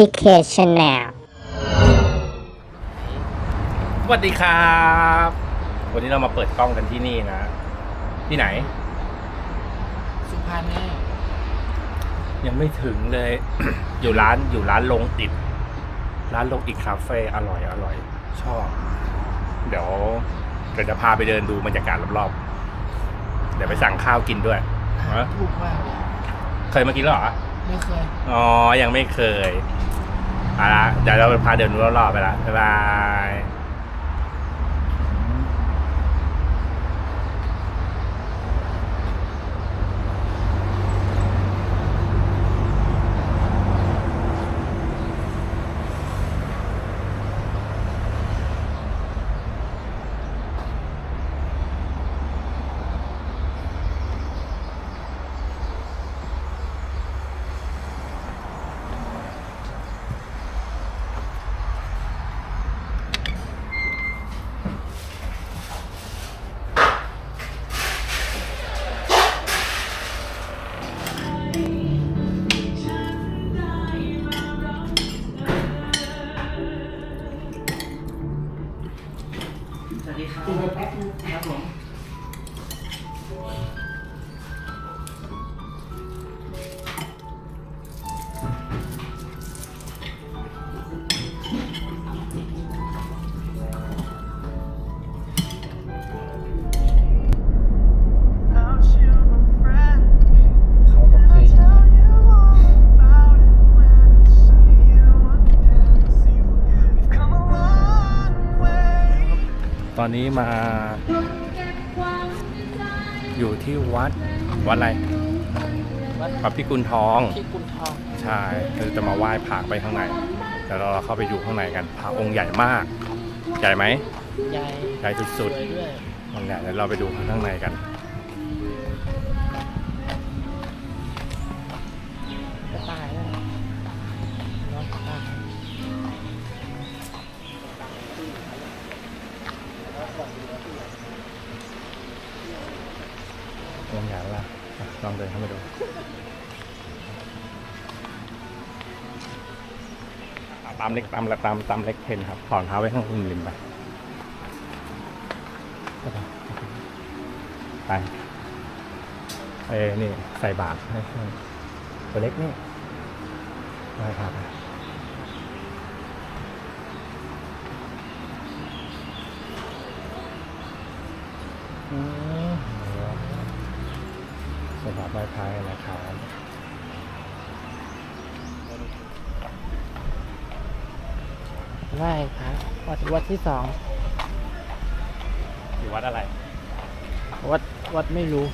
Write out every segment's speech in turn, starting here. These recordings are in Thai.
TK Channel สวัสดีครับ วันนี้เรามาเปิดกล้องกันที่นี่นะ ที่ไหน สุพรรณแน่ยังไม่ถึงเลย อยู่ร้านอยู่ร้านลงอิด ร้านลงอิดคาเฟ่อร่อยอร่อย ชอบ เดี๋ยวเดี๋ยวจะพาไปเดินดูบรรยากาศรอบๆ เดี๋ยวไปสั่งข้าวกินด้วยอาหารถูกมากเลยเคยมากินแล้วเหรอ ไม่เคย อ๋อ ยังไม่เคยเอาละเดี๋ยวเราไปพาเดินดูรอบๆไปละบ๊ายบาย อนนี้มา อยู่ที่วัดวัดอะไรวัดพระพิกุลทองที่กุนทองใช่เราจะมาไหว้พระไปข้างในเดี๋ยวเราเข้าไปดูข้างในกันพระองค์ใหญ่มาก ใหญ่ไหมใหญ่ใหญ่สุดสวยด้วยๆองค์ใหญ่เดี๋ยวเราไปดูข้างในกัน เล็กตามตามตามเล็กเพนครับถอนเท้าไว้ข้างริมไปไปเอ้นี่ใส่บาตรให้เตัวเล็กนี่ไปครับใส่บาตรไหว้พระกันนะครับ ไหว้พระวัดวัดที่สองอยู่วัดอะไร วัดวัดไม่รู้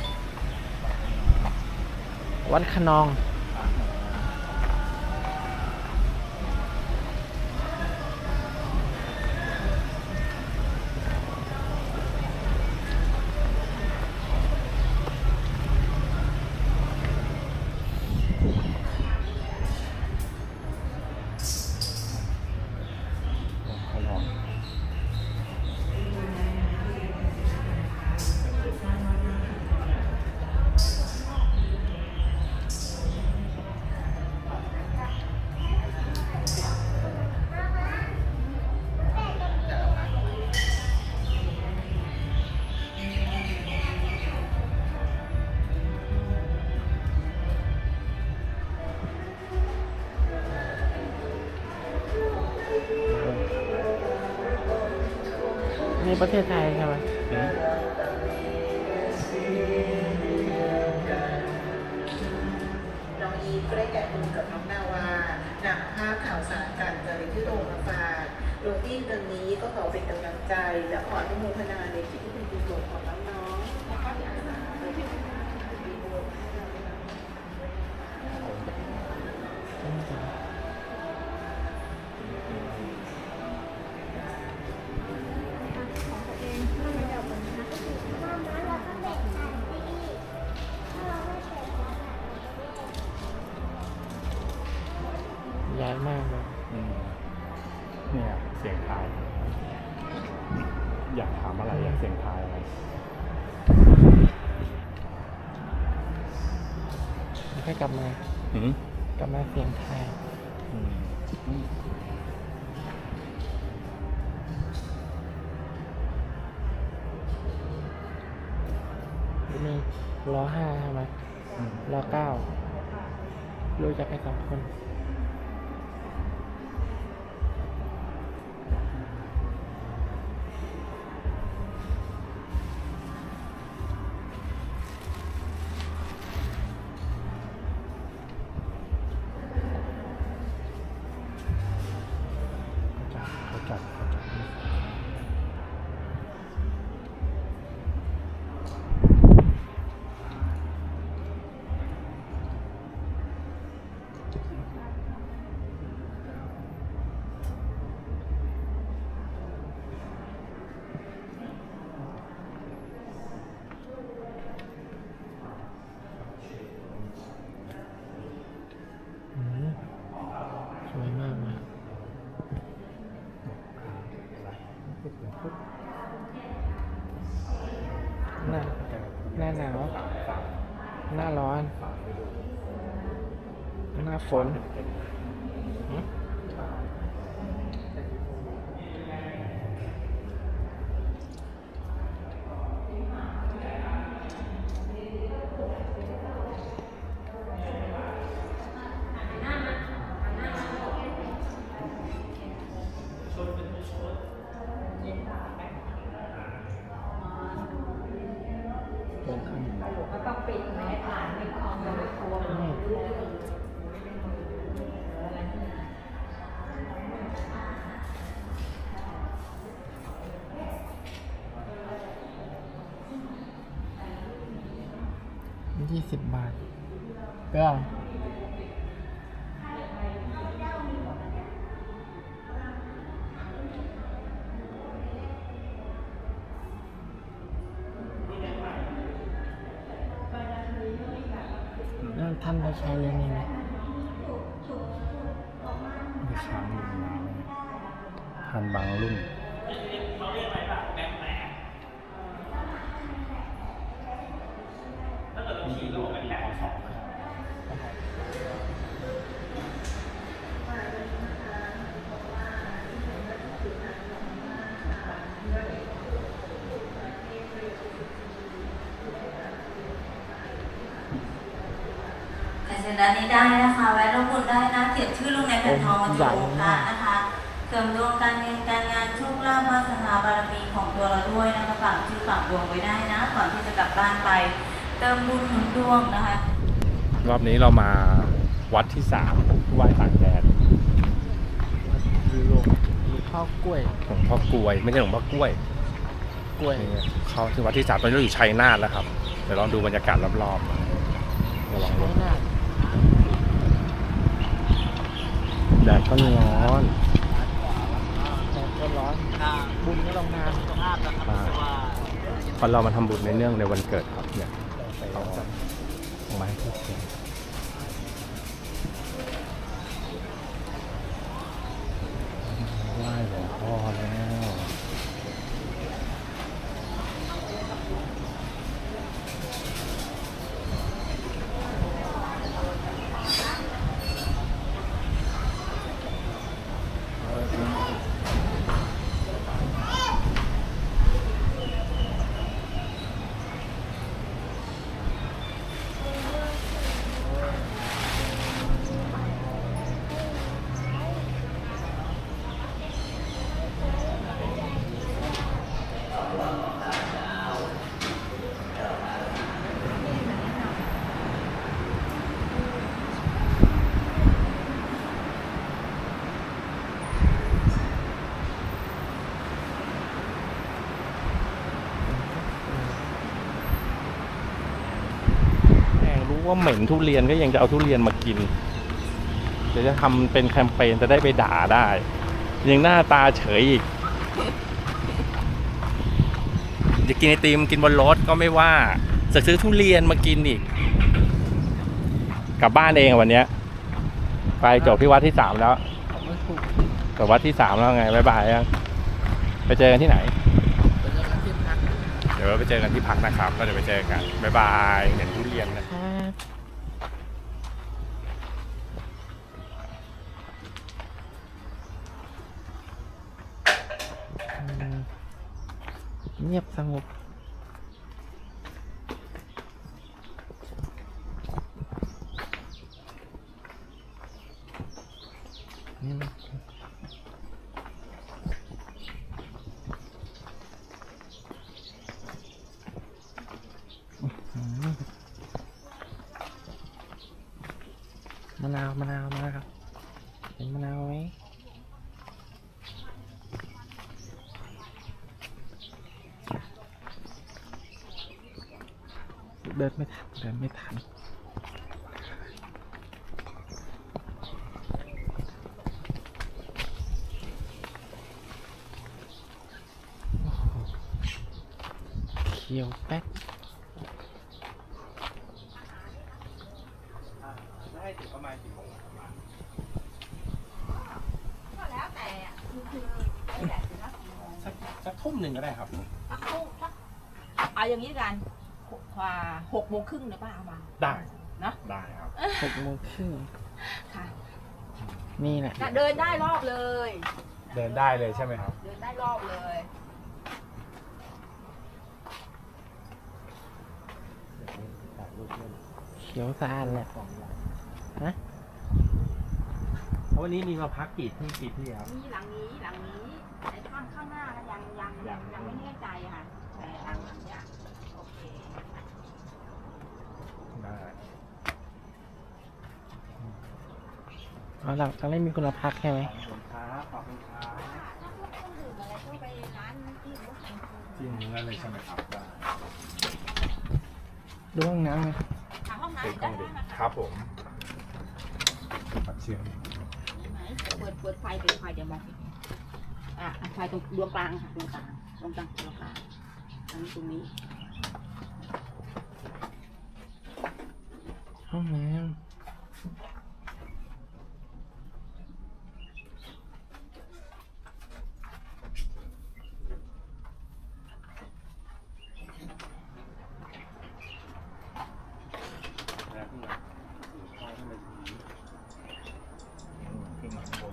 วัดขนอง ประเทศไทยใช่ไมาอืมกลับมาเสียงไทายอืมมีล้อห้าใช่ไหมล้อเก้ารู้จักกันสองคน หน้าร้อน หน้าฝน ท่านได้ใช้เรื่องนี้ไหมไม่ค้างอยู่นานทันบางรุ่น ใครเซ็นด้านนี้ได้นะคะ แวะรบกวนได้นะ เขี ยนชื่อลงในแผ่นทองบรรจุองค์พระนะคะเสริมดวงการเงินการงานโชคลาภวาสนาบารมีของตัวเราด้วยนะคะฝากชื่อฝากดวงไว้ได้นะก่อนที่จะกลับบ้านไป เติมบุญหนุนดวงนะคะ รอบนี้เรามาวัดที่สามไหว้ต่างแดนดูลงดูข้าวกล้วยหลวงพ่อกลวย ไม่ใช่หลวงพ่อกล้วยกล้วยนี่เข้าที่วัดที่สามตอนนี้เราอยู่ชัยนาทแล้วครับ เดี๋ยวลองดูบรรยากาศรอบๆระวังรไม่ถ น่า แดดก็ร้อนแต่ก็ร้อน บุญก็ลงนานมากพอเรามาทำบุญในเนื่องในวันเกิดครับเนี่ยเราจะเอาไม้ทุกเทียนไหว้หลวงพ่อแล้ว แม่งรู้ ว่าเหม็นทุเรียนก็ยังจะเอาทุเรียนมากินเดี๋ยวจะทำเป็นแคมเปญจะได้ไปด่าได้ ยังหน้าตาเฉยอีกจะกินไอติมกินบนรถก็ไม่ว่าจะซื้อทุเรียนมากินอีก กลับบ้านเองวันเนี้ย ไปจบที่วัดที่สามแล้วจบวัดที่สามแล้วไงบายบายยังไปเจอกันที่ไหนเป็นเรื่องที่พักเดี๋ยวไปเจอกันที่พักนะครับ ก็เดี๋ยวไปเจอกันบายบายเห็นทุเรียนนะ ครับ เงียบสงบ นี่มันอื้อหือมะนาว มะนาว มะนาวเห็นมะนาวไหม เดินไม่ทันเดินไม่ทัน โอ้โหเขียวแป๊ก ได้ถึงประมาณกี่โมง ก็แล้วแต่อะคือคือแล้วแต่ถึงนักกี่โมง สักสักทุ่มหนึ่งก็ได้ครับ สักครู่สักเอาอย่างนี้กันหกกว่าห กโมงครึ่งเนี่ยป้าเอามาได้นะได้ครับ หกโมงครึ่งค่ะนี่แหละจะเดินได้รอบเลย เดินได้เลยใช่ไหมครับ เดินได้รอบเลย เขียวสะอาดแหละ ฮะ วันนี้มีมาพักกี่ที่กี่ที่ครับนี่หลังนี้หลังนี้ไอ้ข้างข้างหน้าก็ยังยังยัยังงยังไม่แน่ใจค่ะแต่หลังหลังเนี้ยโอเค ได้ อ๋อ หลังตอนนี้มีคนมาพักใช่ไหมขอบคุณครับขอบคุณครับถ้าพวกเครื่องดื่มอะไรก็ไปร้านที่รถของคุณที่นี้ได้เลยใช่ไหมครับได้ดูห้องน้ำไหมหาห้องเป็นน้ำกล้ได้องไหมดิคะครับผมปัดเชื่อมไหนเปิดเปิดไฟเปิดไฟเดี๋ยวมองเห็นอะอะไฟตรงดวงกลางค่ะดวงกลางดวงกลางดวงกลางอันนี้ตรงนี้ห้องน้แล้วขึ้นมาเข้าขึ้นมาตรงนี้อืมขึ้นมาข้างบน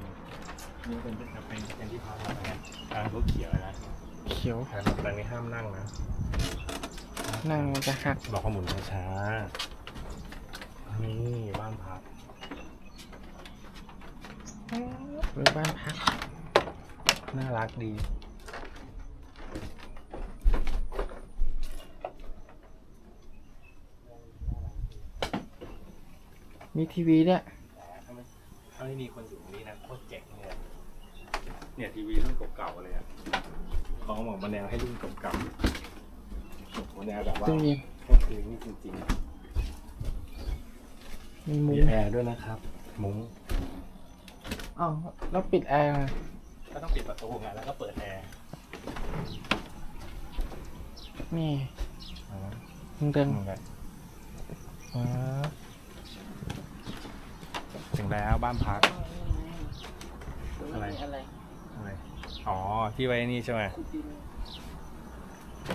นี่เป็นเป็นเป็นเป็นที่พักแล้วนะ ทางเขาเขียวนะำเขียวทางตรงนี้ห้ามนั่งนะนั่งมันจะหักบอกเขาหมุนช้าๆนี่บ้านพักหรือบ้านพัก น่ารักดีมีทีวีด้วยถ้าไม่ถ้าไม่มีคนอยู่ตรงนี้นะโคตรเจ๋งเลยอะ เนี่ยทีวีรุ่นเก่าๆเลยอะเขาบอกมาแนวให้รุ่นเก่าๆมาแนวแบบว่าตู้เย็นโคตรเพลงนี่จริงมีๆมุ้มีงแอร์ด้วยนะครับ มุ้งอ๋อแล้วปิดแอร์มาก็ต้องปิดประตูไงแล้วก็เปิดแอร์นี่อ๋อมึงเดินนั่นแหละอ๋อถึงแล้วบ้านพักอะไรอะไร อะไรอ๋อ ที่ไว้นี่ใช่ไหม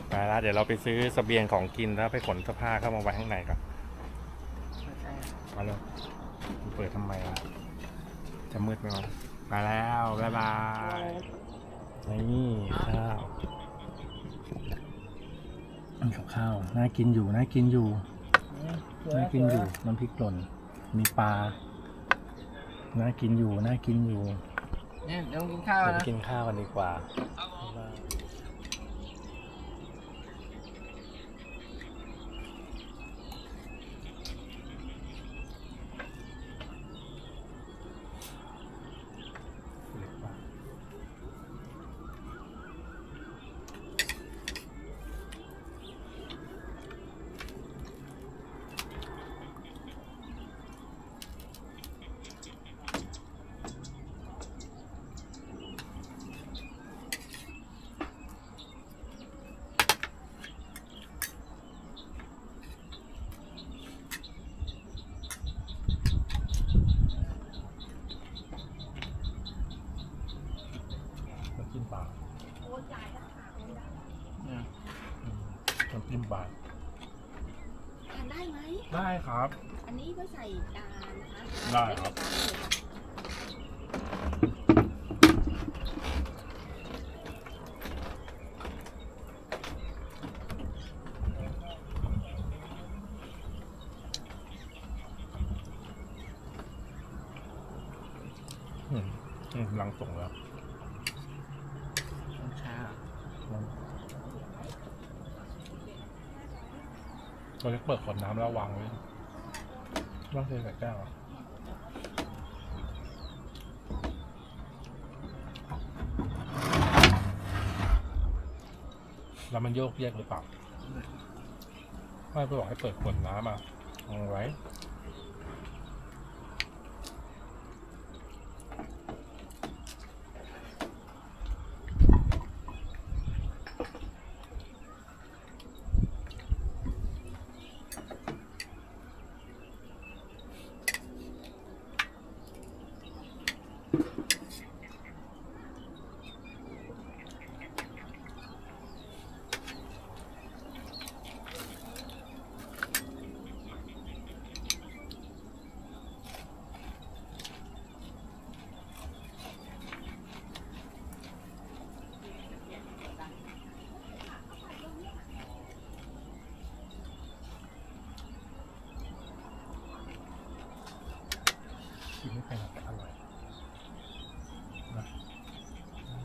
ไปแล้วเดี๋ยวเราไปซื้อเสบียงของกินแล้วไปขนเสื้อผ้าเข้ามาไว้ข้างในก่อนมาเลยเปิดทำไมล่ะจะมืดไหมวะมาแล้วบ๊ายบายนี่ข้าวนี่กับข้าวน่ากินอยู่น่ากินอยู่น่ากินอยู่น้ำพริกหล่นมีปลาน่ากินอยู่น่ากินอยู่ เนี่ยเดี๋ยวกินข้าวเดี๋ยวไปนะกินข้าวกันดีกว่าเล็กมากน้ำจิ้มปลา โอนจ่ายแล้วค่ะโอนได้ เนี่ย อืมน้ำจิ้มปลา ทาน ได้ไหมได้ครับ อันนี้ไว้ใส่จานนะคะได้ครับ ว้ใส่จานเลยค่ะ อ อืมอืมกำลังส่งแล้ว ช้า เราจะเปิดขวดน้ำแล้ววางไว้ต้อง เทใส่แก้าแล้วมันโยกแยกหรือเปล่าไม่ไปบอกให้เปิดขวดน้ำมาเอาไว้ กินไม่เป็นหรอกแต่อร่อยนะอืม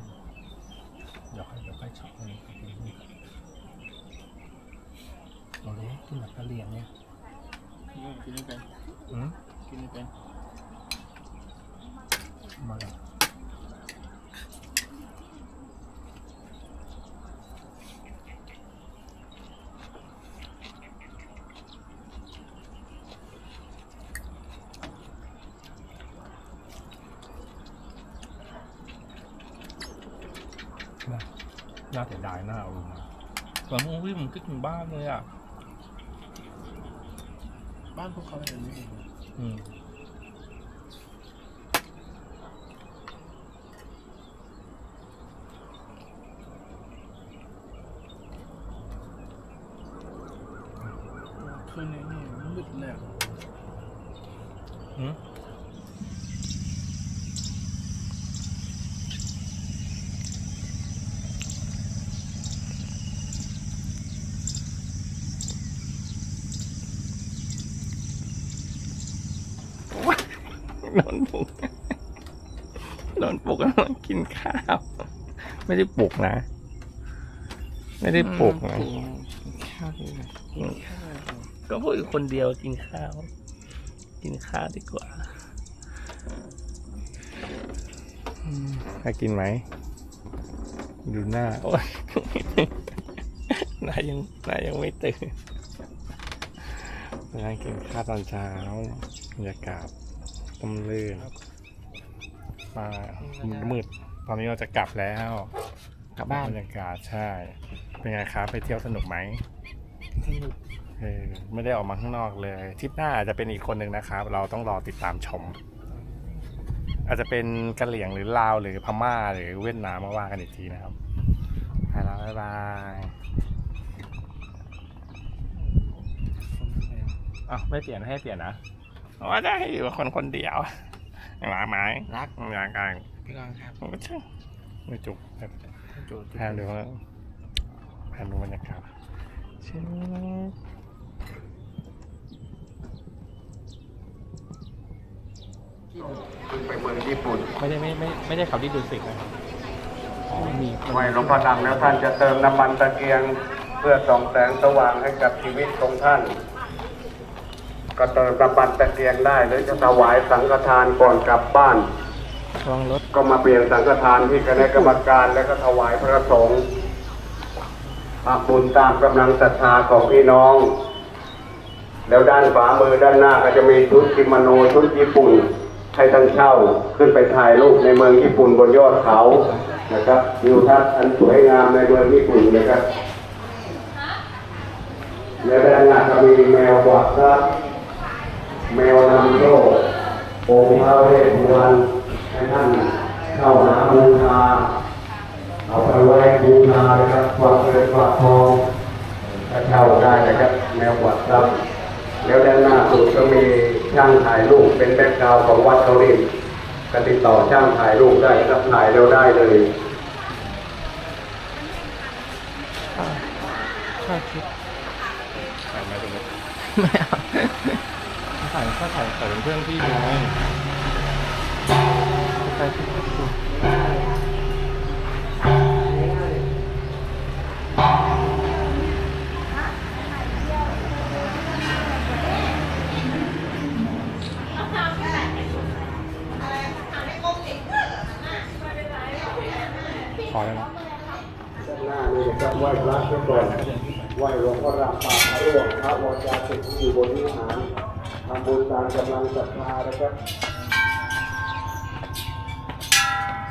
เดี๋ยวค่อยเดี๋ยวค่อยช็อปเลยกินนี่ก่อนเรารู้ กินแบบกะเหรี่ยงเนี่ยกินไม่เป็นอืมกินไม่เป็นมาเลยน่าน่าเสียดายน่าเอามาเหมือนมึงวิ่งมึงคิดถึงบ้านเลยอะ บ้านพวกเขาเป็นอย่างนี้เอง อืม คืนนี้นี่มืดเลยอะ อืม นอนปลุกนอนปลุกแล้วกินข้าว ไม่ได้ปลุกนะ ไม่ได้ปลุกนะข้าวดีกว่ากินข้าวก็พูดอยู่คนเดียวกินข้าว กินข้าวดีกว่าให้กินไหม ดูหน้าโอ้ยหน้ายังหน้ายังไม่ตื่นนั่งกินข้าวตอนเช้าบรรยากาศ ต้มลื่นมามืดๆตอนนี้เราจะกลับแล้วกลับบ้านบรรยากาศใช่ เป็นไงครับไปเที่ยวสนุกไหมสนุกเออไม่ได้ออกมาข้างนอกเลยทริปหน้าอาจจะเป็นอีกคนหนึ่งนะครับ เราต้องรอติดตามชม อาจจะเป็นกะเหรี่ยงหรือลาวหรือพม่าหรือเวียดนามมาว่ากันอีกทีนะครับไปแล้วบ๊ายบายอ้าวไม่เปลี่ยนให้เปลี่ยนนะ ว่าจะให้อยู่กับคนคนเดียวรักไหมรักอยากกันพี่กองครับไม่ใช่ไม่จุกแบบจูดแพนดูว่าแพนดูบรรยากาศชิงขึ้นไปเมืองญี่ปุ่น ไม่ได้ไม่ไม่ไม่ได้ขับที่ดูสิกนะครับอ๋อมีไหวหลวงพ่อดำแล้วท่านจะเติมน้ำมันตะเกียง เพื่อส่องแสงสว่างให้กับชีวิตของท่าน ก็เติมน้ำมันตะเกียงได้ หรือจะถวายสังฆทานก่อนกลับบ้านระวังรถก็มาเปลี่ยนสังฆทานที่คณะกรรมการแล้วก็ถวายพระสงฆ์ทำบุญตามกำลังศรัทธาของพี่น้อง แล้วด้านขวามือด้านหน้าก็จะมีชุดกิโมโนชุดญี่ปุ่นให้ท่านเช่าขึ้นไปถ่ายรูปในเมืองญี่ปุ่นบนยอดเขานะครับวิวทัศน์อันสวยงามในเมืองญี่ปุ่นนะครับและด้านหน้าก็มีแมวกวักครับ แมวนำโชคองค์พระเวสสุวรรณให้ท่านเข้าหาบูชาเอาไปไว้บูชานะครับกวักเงินกวักทองถ้าเช่าได้นะครับ แมวกวักครับแล้วด้านหน้าสุดก็มีช่างถ่ายรูปเป็นแบ็คกราวด์ของวัดเขารินก็ติดต่อช่างถ่ายรูปได้ครับถ่ายแล้วได้เลยข้าวคิดถ่ายไหมตรงนี้ไม่เอาถ่าย ก็ใส่ใส่เป็นเพื่อนพี่ไง ไป พอแล้วนะ ด้านหน้านี่นะครับไหว้พระทุกคนไหว้หลวงพ่อรามปากพระร่วงพระวรยาสิทธิ์ที่อยู่บนวิหารทำบุญตามกำลังศรัทธานะครับ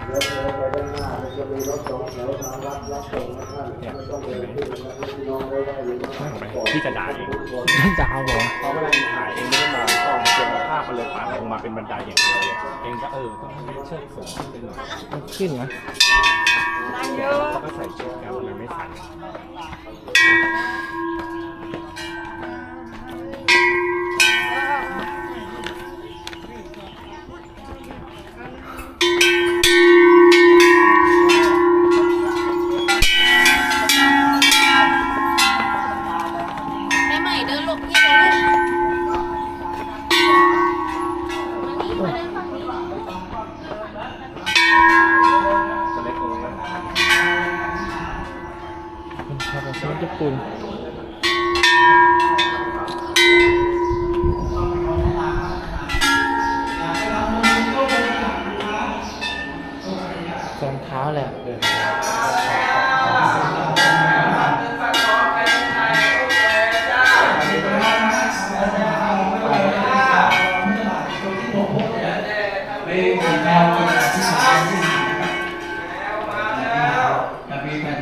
เดินเดินไปด้านหน้าเนี่ยจะมีรถสองแถวมารับรับส่งนะท่านไม่ต้องเดินขึ้นนะครับพี่น้องได้ไหว้อยู่ข้างหลังก่อนที่จะด่าเองจะเอาบอกเพราะเวลาถ่ายเองไม่ได้มองกล้องเจอภาพมันเลยตัดลงมาเป็นบันไดอย่างเดียวเลยเองก็เออต้องให้เชือกสูงขึ้นไปหน่อยมันขึ้นนะก็ใส่เชือกแล้วมัน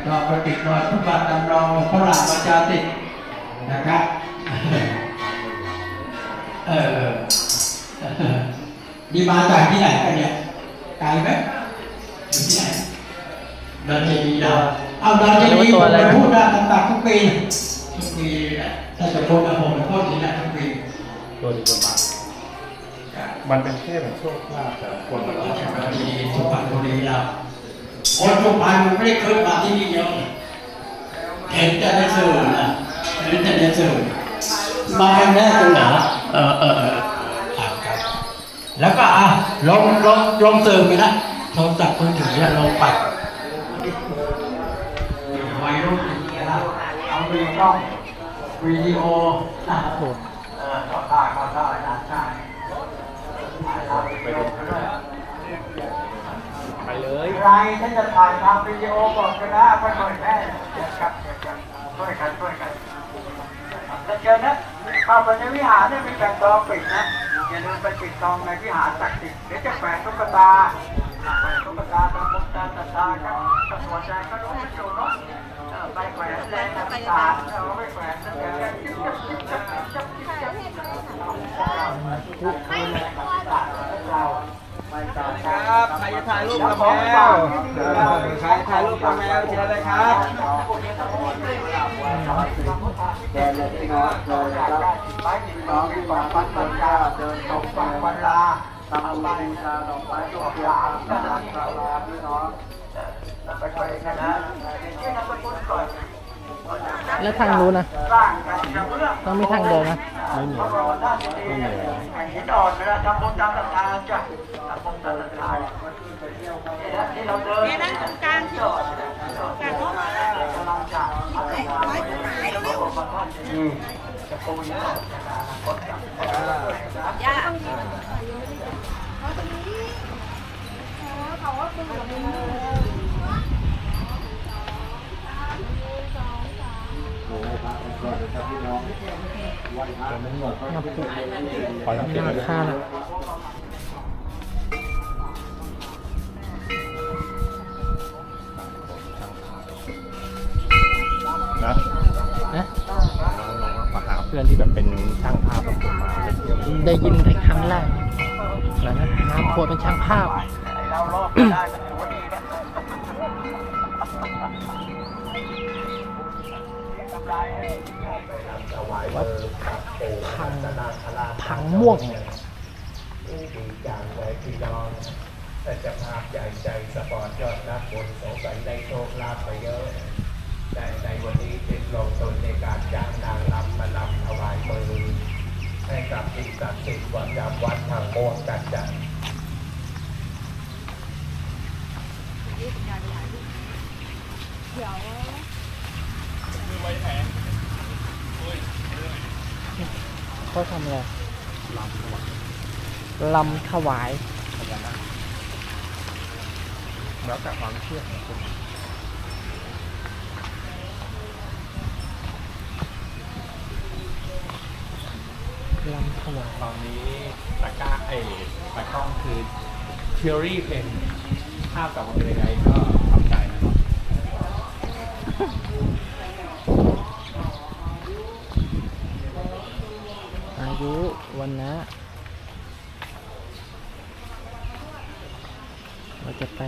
มีแผ่นทองประดิษฐ์รอยพระบาทจำลองพระราชประชาตินะครับเออนี่มาจากที่ไหนกันเนี่ยไกลไหมอยู่ที่ไหนดอนเจดีย์นะเอาดอนเจดีย์ผมไปพูดได้ต่างๆทุกปีทุกปีแหละถ้าจะพูดกับผมพูดอย่างนี้ทุกปีตัวดีตัวบามันเป็นแค่แบบโชคลาภแต่คนมันต้องดอนเจดีย์สุพรรณบุรีเรา คนสุพรรณมันไม่ได้ขึ้นมาที่นี่เยอะเห็นแต่ในสื่อนะเห็นแต่ในสื่อมาแน่ตรงไหนเออเออเอออะครับแล้วก็อะลงลงลงสื่อไปนะโทรศัพท์มือถือเนี่ยลงไปวัยรุ่นอย่างนี้นะเอาวีกล้องวิดีโอนะโหลดเออก็ได้ก็ได้นะใช่ถ่ายทำ ไปลง ไปเลยใครถ้าจะถ่ายทำวิดีโอบอกกันนะไปเผยแพร่เดี๋ยวครับเดี๋ยวครับช่วยกันช่วยกันแล้วเจอนะเข้าไปในวิหารเนี่ยมีแผ่นทองปิดนะอย่าลืมไปปิดทองในวิหารศักดิ์สิทธิ์เดี๋ยวจะแขวนตุ๊กตาแขวนตุ๊กตาตามมุกตาตาตาครับตำรวใจก็รู้มันอยู่เนาะไปแขวนแรงตาเราไม่แขวนนะเดี๋ยวจะจิ๊บจับจิ๊บจับจิ๊บจับ ครับใครจะถ่ายรูปกับแมวใครถ่ายรูปกับแมวเชิญเลยครับแกเลยพี่น้องเดินครับพี่น้องที่มาปัดปัญญาเดินตรงฝั่งปัญญาทำบุญบูชาดอกไม้ดอกยางนะครับลาพี่น้องไปไปกันนะที่นำไปบุญก่อนแล้วทางนู้นนะสร้างกันจะเมื่อต้องมีทางเดินนะไม่มีรอด้านนี้หินอ่อนเวลาทำบุญตามศรัทธาจ้ะทำบุญตามศรัทธาที่เราเดินเนี่ยนั่งตรงกลางจอดกลางเข้ามาแล้วกำลังจะพัฒนาไประบบท่านจะ ปูนคนจับย่าไหว้พระกันก่อนน เพื่อนที่แบบเป็นช่างภาพบางคนมาไปเที่ยวได้ยินในครั้งแรกแล้วนะน้ำโคตรเป็นช่างภาพเรารอบได้ก็ถือว่าดีนะวัดพังพังม่วงดีจังเลยพี่น้องแต่จะภาพใหญ่ใจสปอร์ตยอดนักบุญสงสัยได้โชคลาภไปเยอะ แต่ในวันนี้ติดลงตนในการจ้าง มือ ให้กับสิ่งศักดิ์สิทธิ์วัดจำวัดทางโมกกันจัดเขาทำอะไรลำถวายแล้วแต่ความเชื่อของคน ลำ ถวายตอนนี้ตะกร้าเอตะกล้องคือเทอรี่เป็นภาพกับมันเป็นยังไงก็ทำใจนะครับอายุวันนะเราจะไป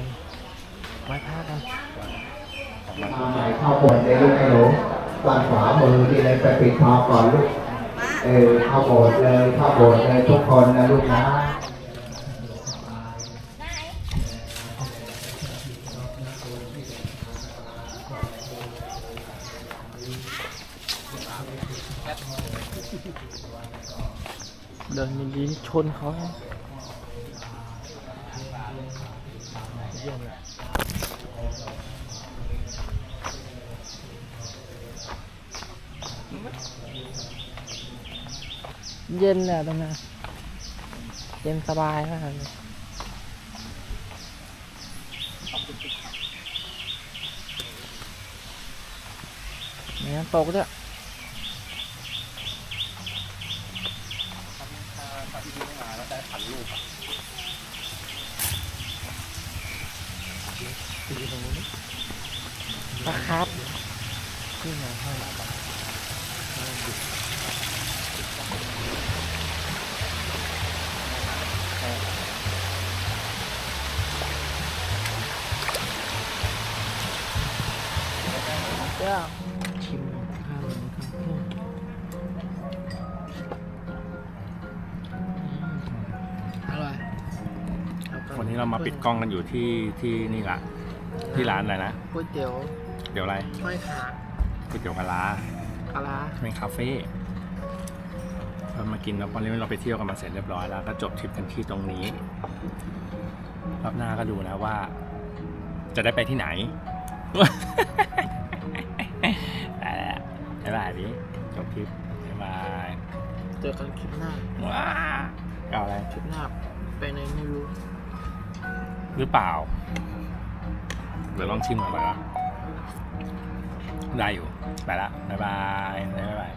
ไหว้พระกันมาใหม่เข้าบทเลยลูกไอ้หนูด้านขวามือที่เลยไปปิดทองก่อนลูก เออเข้าโบสถ์เลยเข้าโบสถ์เลยทุกคนนะลูกนะเดินดีๆชนเขาไงเยี่ยมเลย เย็นเลยตรงนั้นเย็นสบายมากเลยมีน้ำตกด้วย นนี้เรามาปิดกล้องกันอยู่ที่ที่นี่ละที่ร้านอะไรนะก๋วยเตี๋ยวเดี๋ยวอะไรห้อยขาก๋วยเตี๋ยวกะลาปลาร้าเป็นคาเฟ่เรามากินแล้วตอนนี้เราไปเที่ยวกันมาเสร็จเรียบร้อยแล้วก็จบทริปกันที่ตรงนี้รอบหน้าก็ดูนะว่า จะได้ไปที่ไหนไปแล้วบ๊ายบายดิจบทริปบ๊ายบายเจอกันคลิปหน้าว้าเอาอะไรคลิปหน้าไปไหนไม่รู้ หรือเปล่า เดี๋ยวลองชิมก่อนเละได้อยู่ ไปละ บ๊ายบาย บ๊ายบาย